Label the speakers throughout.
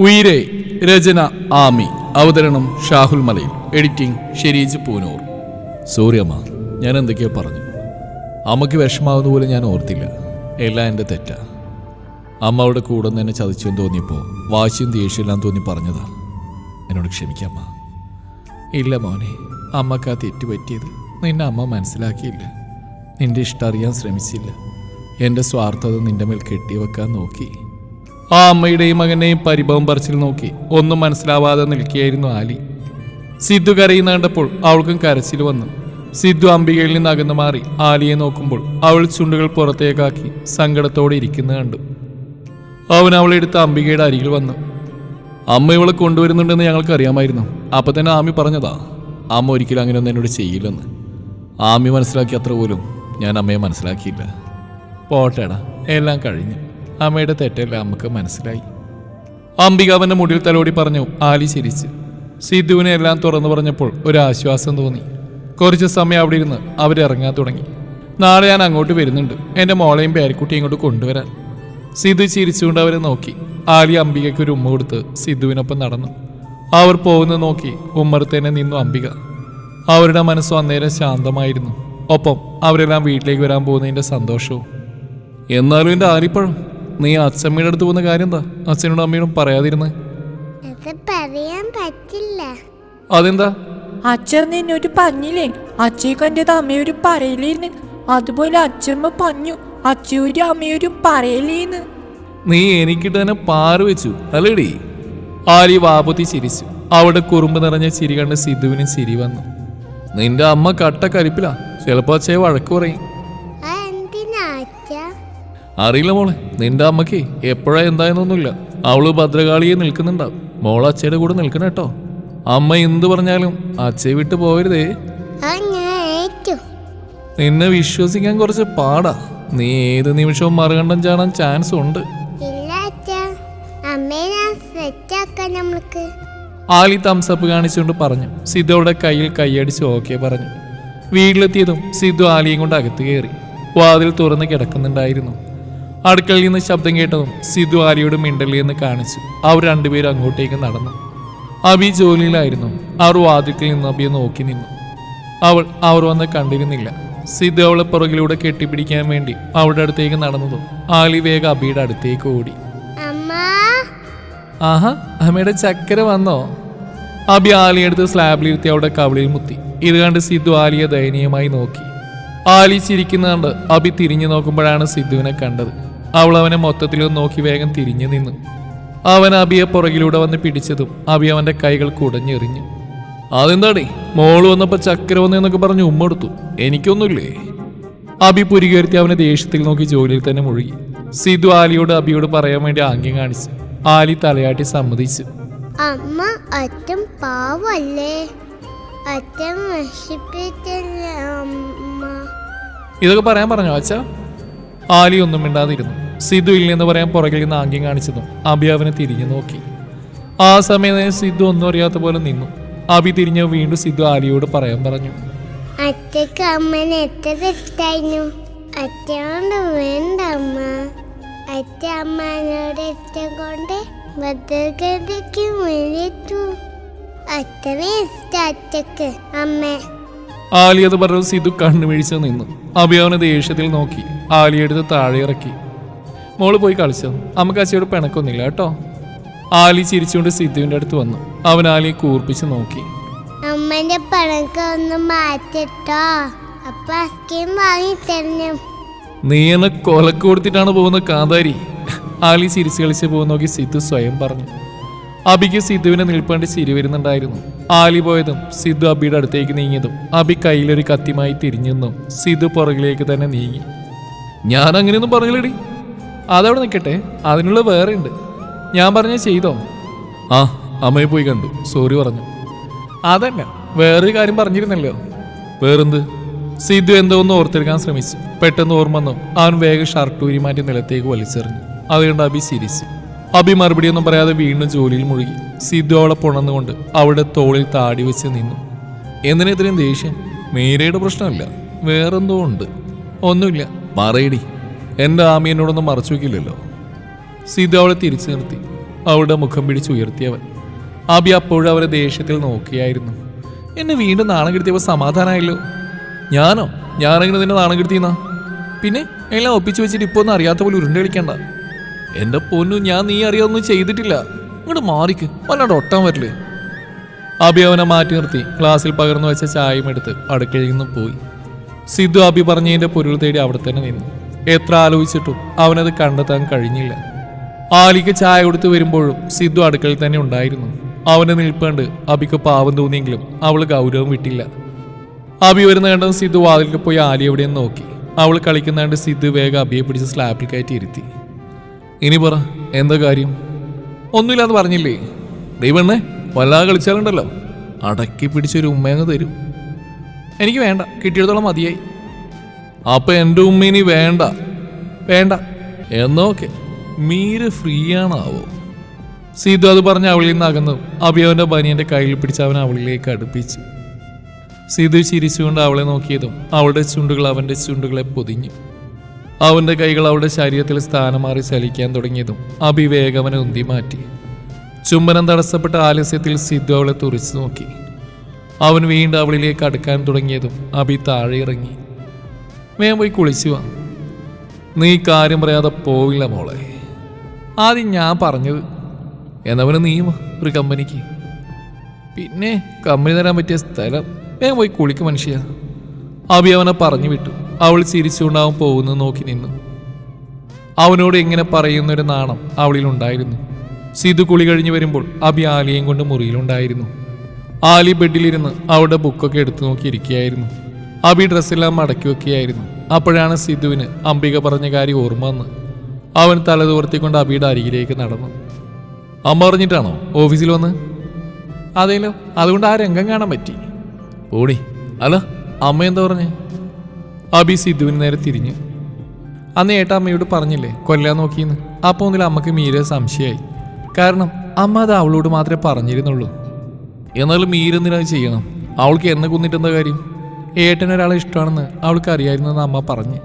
Speaker 1: ഉയിരെ രചന ആമി. അവതരണം ഷാഹുൽ മലയിൽ. എഡിറ്റിംഗ് ഷെരീജ് പൂനൂർ. സൂര്യമ്മ ഞാൻ എന്തൊക്കെയോ പറഞ്ഞു. അമ്മയ്ക്ക് വിഷമാവുന്ന പോലെ ഞാൻ ഓർത്തില്ല. എല്ലാം എന്റെ തെറ്റാ. അമ്മ അവിടെ കൂടെ എന്നെ ചതിച്ചെന്ന് തോന്നിയപ്പോൾ വാശിയും ദേഷ്യമെല്ലാം തോന്നി പറഞ്ഞതാ. എന്നോട് ക്ഷമിക്കാമ്മ ഇല്ല മോനെ അമ്മയ്ക്ക് ആ തെറ്റ് പറ്റിയത് നിന്നെ അമ്മ മനസ്സിലാക്കിയില്ല. നിന്റെ ഇഷ്ടം അറിയാൻ ശ്രമിച്ചില്ല. എന്റെ സ്വാർത്ഥത നിന്റെ മേൽ കെട്ടിവെക്കാൻ നോക്കി. ആ അമ്മയുടെയും മകനെയും പരിഭവം പറിച്ചിൽ നോക്കി ഒന്നും മനസ്സിലാവാതെ നിൽക്കുകയായിരുന്നു ആലി. സിദ്ധു കരയുന്ന കണ്ടപ്പോൾ അവൾക്കും കരച്ചിൽ വന്നു. സിദ്ധു അംബികയിൽ നിന്ന് അകന്നു മാറി ആലിയെ നോക്കുമ്പോൾ അവൾ ചുണ്ടുകൾ പുറത്തേക്കാക്കി സങ്കടത്തോടെ ഇരിക്കുന്ന കണ്ടു. അവൻ അവളെടുത്ത് അംബികയുടെ അരികിൽ വന്നു. അമ്മ ഇവളെ കൊണ്ടുവരുന്നുണ്ടെന്ന് ഞങ്ങൾക്ക് അറിയാമായിരുന്നു അപ്പം തന്നെ ആമി പറഞ്ഞതാ അമ്മ ഒരിക്കലും അങ്ങനെ ഒന്നും എന്നോട് ചെയ്യില്ലെന്ന്. ആമി മനസ്സിലാക്കി അത്ര പോലും ഞാൻ അമ്മയെ മനസ്സിലാക്കിയില്ല. പോട്ടേടാ എല്ലാം കഴിഞ്ഞു. അമ്മയുടെ തെറ്റെല്ലാം അമ്മയ്ക്ക് മനസ്സിലായി. അംബിക അവന്റെ മുടിയിൽ തലോടി പറഞ്ഞു ആലി ചിരിച്ച്. സിദ്ധുവിനെ എല്ലാം തുറന്നു പറഞ്ഞപ്പോൾ ഒരു ആശ്വാസം തോന്നി. കുറച്ച് സമയം അവിടെ ഇരുന്ന് അവരിറങ്ങാൻ തുടങ്ങി. നാളെ ഞാൻ അങ്ങോട്ട് വരുന്നുണ്ട്. എന്റെ മോളെയും പേരക്കുട്ടിയും ഇങ്ങോട്ട് കൊണ്ടുവരാൻ. സിദ്ധു ചിരിച്ചുകൊണ്ട് അവരെ നോക്കി. ആലി അംബികയ്ക്ക് ഒരു ഉമ്മ കൊടുത്ത് സിദ്ധുവിനൊപ്പം നടന്നു. അവർ പോകുന്നത് നോക്കി ഉമ്മറത്തേനെ നിന്നു അംബിക. അവരുടെ മനസ്സും അന്നേരം ശാന്തമായിരുന്നു. ഒപ്പം അവരെല്ലാം വീട്ടിലേക്ക് വരാൻ പോകുന്നതിന്റെ സന്തോഷവും. എന്നാലും എന്റെ ആലിപ്പഴം നീ അച്ഛമ്മയുടെ അടുത്ത് പോകുന്ന കാര്യം എന്താ? അച്ഛനോട് അമ്മയോടും പറയാതിരുന്നേ?
Speaker 2: അത് പറയാൻ പറ്റില്ല.
Speaker 1: അതെന്താ?
Speaker 3: അച്ഛൻ നിന്നൊരു പഞ്ഞില്ലേ? അച്ഛയ്ക്ക് എന്റെ അമ്മയൊരു പറയലേന്ന്. അതുപോലെ അച്ഛമ്മ പഞ്ഞു. അച്ഛയൊരു അമ്മയൊരു പറയലേന്ന്.
Speaker 1: നീ എനിക്കിട്ട് തന്നെ പാറു വെച്ചു അല്ലേടി? ആലി വാപത്തി ചിരിച്ചു. അവിടെ കുറുമ്പ് നിറഞ്ഞ ചിരി കണ്ട് സിധുവിന് ചിരി വന്നു. നിന്റെ അമ്മ കട്ട കരിപ്പിലാ. ചിലപ്പോ അച്ഛയെ വഴക്ക് പറയും. അറിയില്ല മോളെ. നിന്റെ അമ്മയ്ക്ക് എപ്പോഴാ എന്തായെന്നൊന്നുമില്ല. അവൾ ഭദ്രകാളിയെ നിൽക്കുന്നുണ്ടാവും. മോൾ അച്ഛയുടെ കൂടെ നിൽക്കണം കേട്ടോ. അമ്മ എന്ത് പറഞ്ഞാലും അച്ഛയെ വിട്ട് പോകരുതേ
Speaker 2: ഏറ്റു
Speaker 1: നിന്നെ വിശ്വസിക്കാൻ കുറച്ച് പാടാ. നീ ഏത് നിമിഷവും മറുകണ്ഠം ചാടാൻ ചാൻസ് ഉണ്ട്. ആലി തംസപ്പ് കാണിച്ചുകൊണ്ട് പറഞ്ഞു. സിദ്ധുവിടെ കയ്യിൽ കൈയടിച്ച് ഓക്കെ പറഞ്ഞു. വീട്ടിലെത്തിയതും സിദ്ധു ആലിയും കൊണ്ട് അകത്ത് കയറി. വാതിൽ തുറന്ന് കിടക്കുന്നുണ്ടായിരുന്നു. അടുക്കളയിൽ നിന്ന് ശബ്ദം കേട്ടതും സിദ്ധു ആലിയോട് മിണ്ടലി എന്ന് കാണിച്ചു. അവർ രണ്ടുപേരും അങ്ങോട്ടേക്ക് നടന്നു. അബി ജോലിയിലായിരുന്നു. അവർ വാതിൽക്കിൽ നിന്ന് അബിയെ നോക്കി നിന്നു. അവൾ അവർ വന്ന് കണ്ടിരുന്നില്ല. സിദ്ധു അവളെ പുറകിലൂടെ കെട്ടിപ്പിടിക്കാൻ വേണ്ടി അവളുടെ അടുത്തേക്ക് നടന്നതും ആലി വേഗ അബിയുടെ അടുത്തേക്ക് ഓടി. ആഹാ അമ്മയുടെ ചക്കര വന്നോ? അബി ആലിയെടുത്ത് സ്ലാബിലിരുത്തി അവളുടെ കവളിൽ മുത്തി. ഇത് കണ്ട് സിദ്ധു ആലിയെ ദയനീയമായി നോക്കി. ആലി ചിരിക്കുന്ന കണ്ട് അബി തിരിഞ്ഞു നോക്കുമ്പോഴാണ് സിദ്ധുവിനെ കണ്ടത്. അവൾ അവനെ മൊത്തത്തിൽ നോക്കി വേഗം തിരിഞ്ഞു നിന്നു. അവൻ അബിയെ പുറകിലൂടെ വന്ന് പിടിച്ചതും അബി അവന്റെ കൈകൾ കുടഞ്ഞെറിഞ്ഞു. അതെന്താടേ? മോൾ വന്നപ്പോൾ ചക്കര വന്നെന്നൊക്കെ പറഞ്ഞ് ഉമ്മ എടുത്തു എനിക്കൊന്നുമില്ലേ? അബി പുരികേർത്തി അവനെ ദേഷ്യത്തിൽ നോക്കി ജോലിയിൽ തന്നെ മുഴുകി. സിധു ആലിയോട് അബിയോട് പറയാൻ വേണ്ടി ആംഗ്യം കാണിച്ചു ആലി തലയാട്ടി സമ്മതിച്ചു.
Speaker 2: അമ്മ അച്ഛൻ പാവല്ലേ? അച്ഛൻ നശിപ്പിച്ചല്ലേ അമ്മ?
Speaker 1: ഇതൊക്കെ പറയാൻ പറഞ്ഞോ അച്ഛ? ആലി ഒന്നും മിണ്ടാതിരുന്നു. സിധു ഇല്ലെന്ന് പറയാൻ പുറകിൽ നിന്ന് ആംഗ്യം കാണിച്ചതും അബി അവനെ തിരിഞ്ഞു നോക്കി. ആ സമയത്ത് സിദ്ധു ഒന്നും അറിയാത്ത പോലെ നിന്നു. അബി തിരിഞ്ഞ് വീണ്ടും സിദ്ധു ആലിയോട് പറയാൻ പറഞ്ഞു.
Speaker 2: അച്ഛക്ക് അമ്മനെ എത്ര ഇഷ്ടായിരുന്നു അച്ഛനോട് വേണ്ട അമ്മ. അച്ഛ അമ്മനോട് ഇഷ്ടം കൊണ്ട് ഭദ്രഗതിക്ക് വേണ്ടിട്ടു അച്ഛനെ ഇഷ്ട അച്ഛക്ക് അമ്മ.
Speaker 1: ആലി അത് പറഞ്ഞു സിധു നിന്നു. അബി അവനെ ദേഷ്യത്തിൽ നോക്കി. ആലിയെടുത്ത് താഴെ ഇറക്കി. മോൾ പോയി കളിച്ചോ? നമുക്ക് അച്ഛയോട് പിണക്കൊന്നുമില്ല കേട്ടോ. ആലി ചിരിച്ചുകൊണ്ട് സിദ്ധുവിന്റെ അടുത്ത് വന്നു. അവൻ ആലിയെ കൂർപ്പിച്ച് നോക്കി.
Speaker 2: അമ്മന്റെ പണക്ക ഒന്ന് മാറ്റിട്ടോ. അപ്പൊ അസ്കീം വാങ്ങി തരണം
Speaker 1: നീ എന്നെ കൊലക്ക് കൊടുത്തിട്ടാണ് പോകുന്ന കാന്താരി. ആലി ചിരിച്ചു കളിച്ച് പോകുന്ന നോക്കി സിദ്ധു സ്വയം പറഞ്ഞു. അബിക്ക് സിദ്ധുവിനെ നിൽപ്പേണ്ട ചിരി വരുന്നുണ്ടായിരുന്നു. ആലി പോയതും സിദ്ധു അബിയുടെ അടുത്തേക്ക് നീങ്ങിയതും അബി കയ്യിലൊരു കത്തിമായി തിരിഞ്ഞെന്നും സിദ്ധു പുറകിലേക്ക് തന്നെ നീങ്ങി. ഞാൻ അങ്ങനെയൊന്നും പറഞ്ഞില്ലടി. അതവിടെ നിൽക്കട്ടെ അതിനുള്ള വേറെ ഉണ്ട് ഞാൻ പറഞ്ഞ ചെയ്തോ? ആ അമ്മയെ പോയി കണ്ടു. സോറി പറഞ്ഞു. അതന്നെ വേറൊരു കാര്യം പറഞ്ഞിരുന്നല്ലോ. വേറെന്ത്? സിദ്ധു എന്തോ ഒന്ന് ഓർത്തെടുക്കാൻ ശ്രമിച്ചു. പെട്ടെന്ന് ഓർമ്മ വന്നു. അവൻ വേഗം ഷർട്ട് ഊരി മാറ്റി നിലത്തേക്ക് വലിച്ചെറിഞ്ഞു. അതുകൊണ്ട് അബി ചിരിച്ചു. അബി മറുപടിയൊന്നും പറയാതെ വീണ്ടും ജോലിയിൽ മുഴുകി. സിദ്ധു അവളെ പുണർന്നുകൊണ്ട് അവളുടെ തോളിൽ താടി വെച്ച് നിന്നു. എന്തിനാ ഇത്രയും ദേഷ്യം? മീരയുടെ പ്രശ്നമല്ല. വേറെന്തോ ഉണ്ട്. ഒന്നുമില്ല. പറയടി എന്റെ ആമിയനോടൊന്നും മറച്ചു വെക്കില്ലല്ലോ സീത അവളെ തിരിച്ചു നിർത്തി. അവളുടെ മുഖം പിടിച്ച് ഉയർത്തിയവൻ. ആബി അപ്പോഴും അവരെ ദേഷ്യത്തിൽ നോക്കിയായിരുന്നു. എന്നെ വീണ്ടും നാണം കെടുത്തിയപ്പോൾ സമാധാനമായല്ലോ ഞാനോ? ഞാനെങ്ങനെ നിന്നെ നാണം കെടുത്തിയെന്നാ? പിന്നെ എല്ലാം ഒപ്പിച്ചു വെച്ചിട്ട് ഇപ്പോൾ ഒന്നും അറിയാത്ത പോലെ ഉരുണ്ട് കളിക്കണ്ട. എന്റെ പൊന്നു ഞാൻ നീ അറിയാതൊന്നും ചെയ്തിട്ടില്ല. ഇങ്ങോട്ട് മാറിക്ക്. വല്ലാണ്ട് ഒട്ടാൻ വരില്ലേ അബി അവനെ മാറ്റി നിർത്തി. ക്ലാസ്സിൽ പകർന്നു വെച്ച ചായയും എടുത്ത് അടുക്കളയിൽ നിന്നും പോയി. സിദ്ധു അബി പറഞ്ഞതിന്റെ പൊരുൾ തേടി അവിടെ തന്നെ നിന്നു. എത്ര ആലോചിച്ചിട്ടും അവനത് കണ്ടെത്താൻ കഴിഞ്ഞില്ല. ആലിക്ക് ചായ കൊടുത്തു വരുമ്പോഴും സിദ്ധു അടുക്കളയിൽ തന്നെ ഉണ്ടായിരുന്നു. അവനെ നിൽപ്പണ്ട് അബിക്ക് പാവം തോന്നിയെങ്കിലും അവൾ ഗൗരവം വിട്ടില്ല. അബി വരുന്ന കണ്ടതും സിദ്ധു വാതിൽക്ക് പോയി ആലി എവിടെയെന്ന് നോക്കി. അവൾ കളിക്കുന്ന കണ്ട് സിദ്ധു വേഗം അബിയെ പിടിച്ച് സ്ലാപ്പിൽ കയറ്റി ഇരുത്തി. ഇനി പറ എന്താ കാര്യം? ഒന്നുമില്ലാന്ന് പറഞ്ഞില്ലേ. ദൈവണ്ണേ വല്ലാതെ കളിച്ചാലുണ്ടല്ലോ. അടക്കി പിടിച്ചൊരു ഉമ്മയങ്ങ് തരും. എനിക്ക് വേണ്ട കിട്ടിയിടത്തോളം മതിയായി. അപ്പൊ എന്റെ ഉമ്മ ഇനി വേണ്ട. വേണ്ട. എന്നോക്കെ മീര് ഫ്രീ ആണാവോ സീതു അത് പറഞ്ഞ് അവളിൽ നിന്ന് അകന്നു. അഭിയവന്റെ ബനിയന്റെ കയ്യിൽ പിടിച്ച് അവൻ അവളിലേക്ക് അടുപ്പിച്ചു. സീതു ചിരിച്ചുകൊണ്ട് അവളെ നോക്കിയതും അവളുടെ ചുണ്ടുകൾ അവന്റെ ചുണ്ടുകളെ പൊതിഞ്ഞു. അവന്റെ കൈകൾ അവളുടെ ശരീരത്തിൽ സ്ഥാനം മാറി ചലിക്കാൻ തുടങ്ങിയതും അഭിവേഗവനെ ഉന്തി മാറ്റി. ചുംബനം തടസ്സപ്പെട്ട ആലസ്യത്തിൽ സിദ്ധു അവളെ തുറിച്ചു നോക്കി. അവൻ വീണ്ടും അവളിലേക്ക് അടുക്കാൻ തുടങ്ങിയതും അഭി താഴെ ഇറങ്ങി. വേഗം പോയി കുളിച്ചു വാ. നീ കാര്യം പറയാതെ പോവില്ല മോളെ. ആദ്യം ഞാൻ പറഞ്ഞത് എന്നവന് നീ ഒരു കമ്പനിക്ക്. പിന്നെ കമ്പനി തരാൻ പറ്റിയ സ്ഥലം വേഗം പോയി കുളിക്ക് മനുഷ്യ. അഭി അവനെ പറഞ്ഞു വിട്ടു. അവൾ ചിരിച്ചുകൊണ്ടാവും പോകുന്നു നോക്കി നിന്നു. അവനോട് എങ്ങനെ പറയുന്നൊരു നാണം അവളിലുണ്ടായിരുന്നു സിധു കുളി കഴിഞ്ഞ് വരുമ്പോൾ അബി ആലിയെയും കൊണ്ട് മുറിയിലുണ്ടായിരുന്നു. ആലി ബെഡിലിരുന്ന് അവളുടെ ബുക്കൊക്കെ എടുത്തു നോക്കിയിരിക്കുകയായിരുന്നു. അബി ഡ്രസ്സെല്ലാം മടക്കി വെക്കുകയായിരുന്നു അപ്പോഴാണ് സിദ്ധുവിന് അംബിക പറഞ്ഞ കാര്യം ഓർമ്മ വന്ന്. അവൻ തല തുവർത്തിക്കൊണ്ട് അബിയുടെ അരികിലേക്ക് നടന്നു. അമ്മ പറഞ്ഞിട്ടാണോ ഓഫീസിൽ വന്ന്? അതേലോ അതുകൊണ്ട് ആ രംഗം കാണാൻ പറ്റി. ഓടി അല്ല അമ്മ എന്താ പറഞ്ഞേ? അബി സിദ്ധുവിന് നേരെ തിരിഞ്ഞു. അന്ന് ഏട്ട അമ്മയോട് പറഞ്ഞില്ലേ കൊല്ലാൻ നോക്കിയെന്ന്? അപ്പോൾ ഒന്നിൽ അമ്മയ്ക്ക് മീര സംശയമായി. കാരണം അമ്മ അത് അവളോട് മാത്രമേ പറഞ്ഞിരുന്നുള്ളൂ. എന്നാലും മീരെന്തിനാ ചെയ്യണം? അവൾക്ക് എന്നെ കുന്നിട്ടെന്താ കാര്യം? ഏട്ടൻ ഒരാളെ ഇഷ്ടമാണെന്ന് അവൾക്ക് അറിയായിരുന്നെന്ന് അമ്മ പറഞ്ഞ്.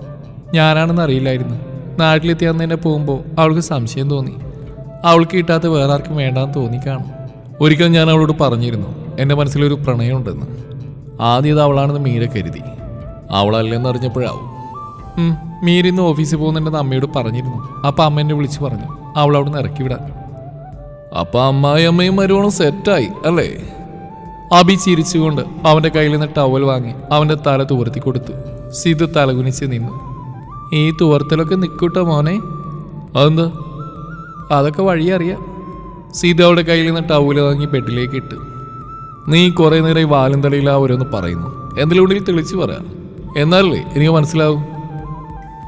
Speaker 1: ഞാനാണെന്ന് അറിയില്ലായിരുന്നു. നാട്ടിലെത്തി അന്ന് പോകുമ്പോൾ അവൾക്ക് സംശയം തോന്നി. അവൾക്ക് കിട്ടാത്ത വേറെ ആർക്കും വേണ്ടാന്ന് തോന്നിക്കാണും ഒരിക്കൽ ഞാൻ അവളോട് പറഞ്ഞിരുന്നു എന്റെ മനസ്സിലൊരു പ്രണയമുണ്ടെന്ന്. ആദ്യം ഇത് അവളാണെന്ന് മീര കരുതി. അവളല്ലെന്ന് അറിഞ്ഞപ്പോഴാവും. മീര ഇന്ന് ഓഫീസിൽ പോകുന്നുണ്ടെന്ന് അമ്മയോട് പറഞ്ഞിരുന്നു. അപ്പം അമ്മ എന്നെ വിളിച്ച് പറഞ്ഞു അവൾ അവിടെ നിന്ന് ഇറക്കി വിടാൻ. അപ്പം അമ്മായി അമ്മയും മരുവണം സെറ്റായി അല്ലേ? അബി ചിരിച്ചുകൊണ്ട് അവന്റെ കയ്യിൽ നിന്ന് ടവൽ വാങ്ങി അവന്റെ തല തുവർത്തി കൊടുത്തു. സിധു തലകുനിച്ച് നിന്നു. ഈ തുവർത്തലൊക്കെ നിൽക്കൂട്ടോ മോനെ? അതെന്താ? അതൊക്കെ വഴി അറിയാം. സീത അവളുടെ കയ്യിൽ നിന്ന് ടവൽ വാങ്ങി ബെഡിലേക്ക് ഇട്ട്. നീ കുറേ നേരം ഈ വാലും തലയിൽ ആ ഓരോന്ന് പറയുന്നു. ഉണ്ടെങ്കിൽ തെളിച്ച് പറയാം എന്നാലല്ലേ എനിക്ക് മനസ്സിലാവും?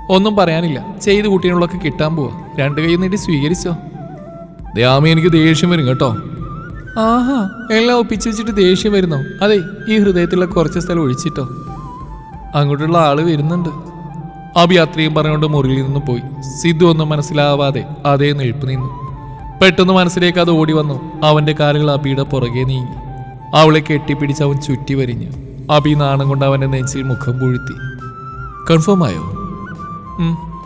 Speaker 1: ഒന്നും പറയാനില്ല. ചെയ്ത് കുട്ടീനുള്ളൊക്കെ കിട്ടാൻ പോവാ. രണ്ട് കൈ നീട്ടി സ്വീകരിച്ചോ. ദാമി എനിക്ക് ദേഷ്യം വരും കേട്ടോ. ആഹാ എല്ലാം ഒപ്പിച്ച് വെച്ചിട്ട് ദേഷ്യം വരുന്നോ? അതെ ഈ ഹൃദയത്തിലുള്ള കുറച്ച് സ്ഥലം ഒഴിച്ചിട്ടോ. അങ്ങോട്ടുള്ള ആൾ വരുന്നുണ്ട്. അബി അത്രയും പറഞ്ഞുകൊണ്ട് മുറിയിൽ നിന്ന് പോയി. സിദ്ധു ഒന്നും മനസ്സിലാവാതെ അതേ നിൽപ്പ് നിന്നു. പെട്ടെന്ന് മനസ്സിലേക്ക് അത് ഓടി വന്നു. അവന്റെ കാലുകൾ അബിയുടെ പുറകെ നീങ്ങി. അവളെ കെട്ടിപ്പിടിച്ച് അവൻ ചുറ്റി വരിഞ്ഞു. അബി നാണം കൊണ്ട് അവന്റെ നെഞ്ചിൽ മുഖം പൂഴ്ത്തി. കൺഫേം ആയോ?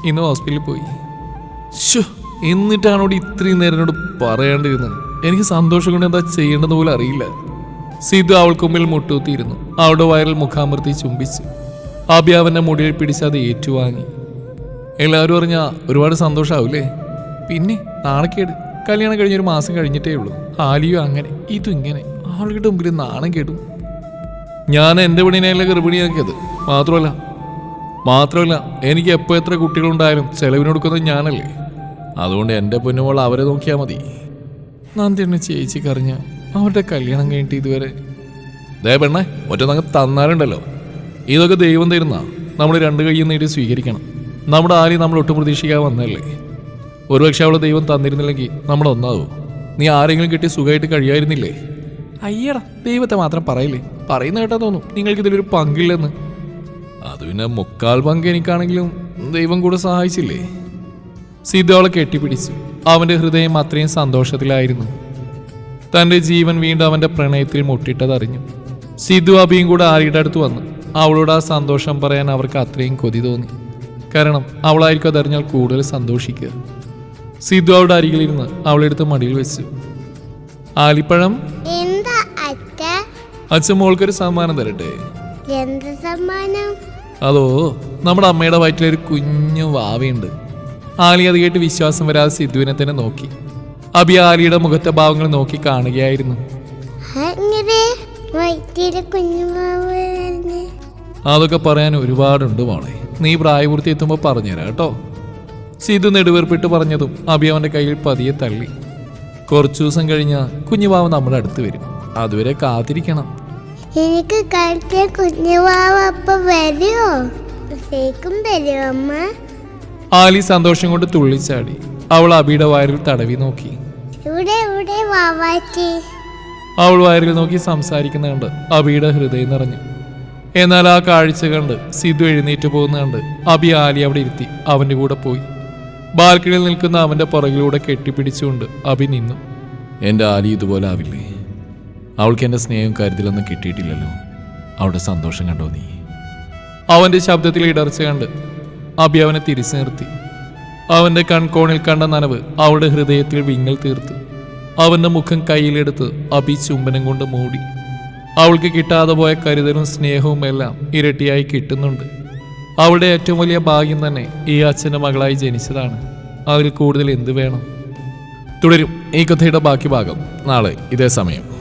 Speaker 1: ഇന്ന് ഹോസ്പിറ്റലിൽ പോയി. എന്നിട്ടാണോട് ഇത്രയും നേരം എന്നോട് പറയാണ്ടിരുന്നത്? എനിക്ക് സന്തോഷം കൊണ്ട് എന്താ ചെയ്യേണ്ടത് പോലും അറിയില്ല. സിദ്ധു അവൾക്ക് മുമ്പിൽ മുട്ടൂത്തിയിരുന്നു അവളുടെ വയറിൽ മുഖാമൃത്തി ചുംബിച്ചു. ആബി അവന്റെ മുടിയിൽ പിടിച്ച് അത് ഏറ്റുവാങ്ങി. എല്ലാവരും അറിഞ്ഞാൽ ഒരുപാട് സന്തോഷമാവില്ലേ പിന്നെ നാണക്കേട്. കല്യാണം കഴിഞ്ഞൊരു മാസം കഴിഞ്ഞിട്ടേ ഉള്ളൂ. ആലിയോ അങ്ങനെ ഇതും ഇങ്ങനെ. ആളുകളുടെ മുമ്പിൽ നാണം കേട്ടു ഞാൻ എന്റെ പെണ്ണിനെയല്ല ഗർഭിണിയാക്കിയത്? മാത്രമല്ല മാത്രമല്ല എനിക്ക് എപ്പോൾ എത്ര കുട്ടികളുണ്ടായാലും ചെലവിനൊടുക്കുന്നത് ഞാനല്ലേ. അതുകൊണ്ട് എന്റെ പൊന്നുമോൾ അവരെ നോക്കിയാൽ മതി. നന്ദിണ്ണ ചേച്ചി കറിഞ്ഞ അവരുടെ കല്യാണം കഴിഞ്ഞിട്ട് ഇതുവരെ. ദേ പെണ്ണേ ഒറ്റ തന്നാലുണ്ടല്ലോ. ഇതൊക്കെ ദൈവം തരുന്ന നമ്മൾ രണ്ട് കൈയും നേടി സ്വീകരിക്കണം. നമ്മുടെ ആരെയും നമ്മൾ ഒട്ടും പ്രതീക്ഷിക്കാൻ വന്നല്ലേ ഒരുപക്ഷെ അവളെ ദൈവം തന്നിരുന്നില്ലെങ്കിൽ നമ്മൾ ഒന്നാവും? നീ ആരെങ്കിലും കിട്ടി സുഖമായിട്ട് കഴിയായിരുന്നില്ലേ അയ്യടാ ദൈവത്തെ മാത്രം പറയില്ലേ? പറയുന്ന കേട്ടാ തോന്നും നിങ്ങൾക്ക് ഇതിലൊരു പങ്കില്ലെന്ന്. അത് പിന്നെ മുക്കാൽ പങ്ക് എനിക്കാണെങ്കിലും ദൈവം കൂടെ സഹായിച്ചില്ലേ? സീതാവളെ അവളെ കെട്ടിപ്പിടിച്ചു. അവന്റെ ഹൃദയം അത്രയും സന്തോഷത്തിലായിരുന്നു. തന്റെ ജീവൻ വീണ്ടും അവന്റെ പ്രണയത്തിൽ മുട്ടിട്ടതറിഞ്ഞു. സിദ്ധു അബിയും കൂടെ ആര്യയുടെ അടുത്ത് വന്നു. അവളോട് ആ സന്തോഷം പറയാൻ അവർക്ക് അത്രയും കൊതി തോന്നി. കാരണം അവളായിരിക്കും അതറിഞ്ഞാൽ കൂടുതൽ സന്തോഷിക്കുക. സിദ്ധു അവളുടെ അരികിലിരുന്ന് അവളെടുത്ത് മടിയിൽ വെച്ചു. ആലിപ്പഴം? അച്ഛൻ മോൾക്കൊരു സമ്മാനം തരട്ടെ? അതോ നമ്മുടെ അമ്മയുടെ വയറ്റിലൊരു കുഞ്ഞു വാവയുണ്ട്. ആലി അത് കേട്ട് വിശ്വാസം വരാതെ സിദ്ധുവിനെ തന്നെ നോക്കി. അബി ആലിയുടെ മുഖത്തെ ഭാവങ്ങൾ നോക്കി കാണുകയായിരുന്നു. അതൊക്കെ പറയാൻ ഒരുപാടുണ്ട് മോളെ. നീ പ്രായപൂർത്തി എത്തുമ്പോൾ പറഞ്ഞുതരാം കേട്ടോ. സിദ്ധു നെടുവേർപ്പിട്ട് പറഞ്ഞതും അബി അവന്റെ കയ്യിൽ പതിയെ തള്ളി. കുറച്ചു ദിവസം കഴിഞ്ഞ കുഞ്ഞുവാവ് നമ്മുടെ അടുത്ത് വരും. അതുവരെ കാത്തിരിക്കണം.
Speaker 2: എനിക്ക് കളിച്ച കുഞ്ഞുമാവ് അപ്പൊ വരുമോ? ശരിക്കും വരുമോ അമ്മ?
Speaker 1: ആലി സന്തോഷം കൊണ്ട് തുള്ളിച്ചാടി. അവൾ അബിയുടെ വയറിൽ തടവി നോക്കി.
Speaker 2: ഇവിടെ ഇവിടെ വാവാച്ചി?
Speaker 1: അവൾ വയറിൽ നോക്കി സംസാരിക്കുന്ന കണ്ട് അബിയുടെ ഹൃദയം നിറഞ്ഞു. എന്നാൽ ആ കാഴ്ച കണ്ട് സിദ്ധു എഴുന്നേറ്റ് പോകുന്ന കണ്ട് അബി ആലി അവിടെ ഇരുത്തി അവന്റെ കൂടെ പോയി. ബാൽക്കണിയിൽ നിൽക്കുന്ന അവന്റെ പുറകിലൂടെ കെട്ടിപ്പിടിച്ചുകൊണ്ട് അബി നിന്നു. എന്റെ ആലി ഇതുപോലെ ആവില്ലേ? അവൾക്ക് എന്റെ സ്നേഹം കരുതലൊന്നും കിട്ടിയിട്ടില്ലല്ലോ. അവളുടെ സന്തോഷം കണ്ടോ നീ? അവന്റെ ശബ്ദത്തിൽ ഇടർച്ച കണ്ട് അബി അവനെ തിരിച്ചു നിർത്തി. അവന്റെ കൺകോണിൽ കണ്ട നനവ് അവളുടെ ഹൃദയത്തിൽ വിങ്ങൽ തീർത്തു. അവന്റെ മുഖം കയ്യിലെടുത്ത് അബി ചുംബനം കൊണ്ട് മൂടി. അവൾക്ക് കിട്ടാതെ പോയ കരുതലും സ്നേഹവും എല്ലാം ഇരട്ടിയായി കിട്ടുന്നുണ്ട്. അവളുടെ ഏറ്റവും വലിയ ഭാഗ്യം തന്നെ ഈ അച്ഛന്റെ മകളായി ജനിച്ചതാണ്. അതിൽ കൂടുതൽ എന്ത് വേണം? തുടരും ഈ കഥയുടെ ബാക്കി ഭാഗം നാളെ ഇതേ സമയം.